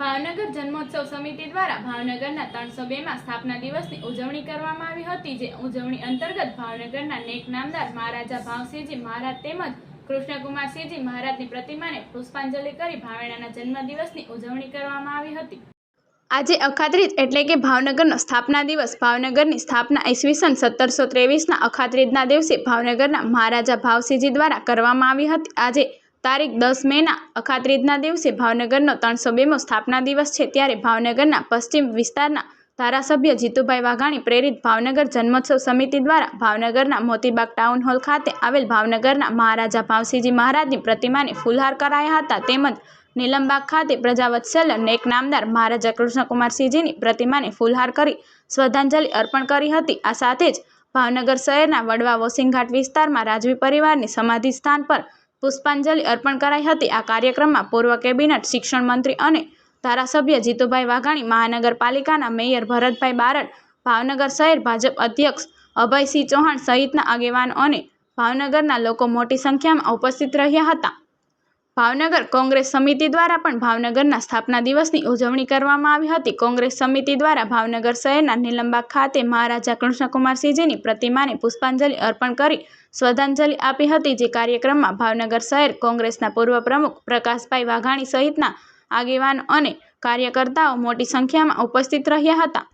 ભાવનગર જન્મોત્સવ સમિતિ દ્વારા ભાવનગરના ત્રણસો બેમાં સ્થાપના દિવસની ઉજવણી કરવામાં આવી હતી, જે ઉજવણી અંતર્ગત ભાવનગરના નેક નામદાર મહારાજા ભાવસિંહજી મહારાજ તેમજ કૃષ્ણકુમારસિંહજી મહારાજની પ્રતિમાને પુષ્પાંજલિ કરી ભાવેણાના જન્મદિવસની ઉજવણી કરવામાં આવી હતી. આજે અખાત્રીજ એટલે કે ભાવનગરનો સ્થાપના દિવસ, ભાવનગરની સ્થાપના ઈસવીસન સત્તરસો ત્રેવીસના અખાત્રીજના દિવસે ભાવનગરના મહારાજા ભાવસિંહજી દ્વારા કરવામાં આવી હતી. આજે તારીખ દસ મેના અખાત્રીજના દિવસે ભાવનગરનો ત્રણસો બેમો સ્થાપના દિવસ છે. ત્યારે ભાવનગરના પશ્ચિમ વિસ્તારના ધારાસભ્ય જીતુભાઈ વાઘાણી પ્રેરિત ભાવનગર જન્મોત્સવ સમિતિ દ્વારા ભાવનગરના મોતીબાગ ટાઉન હોલ ખાતે આવેલ ભાવનગરના મહારાજા ભાવસિંહજી મહારાજની પ્રતિમાને ફૂલહાર કરાયા હતા. તેમજ નીલમબાગ ખાતે પ્રજાવત્સલ નેક નામદાર મહારાજા કૃષ્ણકુમારસિંહજીની પ્રતિમાને ફૂલહાર કરી શ્રદ્ધાંજલિ અર્પણ કરી હતી. આ સાથે જ ભાવનગર શહેરના વડવા વોસિંગઘાટ વિસ્તારમાં રાજવી પરિવારની સમાધિ સ્થાન પર પુષ્પાંજલિ અર્પણ કરાઈ હતી. આ કાર્યક્રમમાં પૂર્વ કેબિનેટ, શિક્ષણ મંત્રી અને ધારાસભ્ય જીતુભાઈ વાઘાણી, મહાનગરપાલિકાના મેયર ભરતભાઈ બારડ, ભાવનગર શહેર ભાજપ અધ્યક્ષ અભયસિંહ ચૌહાણ સહિતના આગેવાનો અને ભાવનગરના લોકો મોટી સંખ્યામાં ઉપસ્થિત રહ્યા હતા. ભાવનગર કોંગ્રેસ સમિતિ દ્વારા પણ ભાવનગરના સ્થાપના દિવસની ઉજવણી કરવામાં આવી હતી. કોંગ્રેસ સમિતિ દ્વારા ભાવનગર શહેરના નીલમબાગ ખાતે મહારાજા કૃષ્ણકુમારસિંહજીની પ્રતિમાને પુષ્પાંજલિ અર્પણ કરી શ્રદ્ધાંજલિ આપી હતી, જે કાર્યક્રમમાં ભાવનગર શહેર કોંગ્રેસના પૂર્વ પ્રમુખ પ્રકાશભાઈ વાઘાણી સહિતના આગેવાનો અને કાર્યકર્તાઓ મોટી સંખ્યામાં ઉપસ્થિત રહ્યા હતા.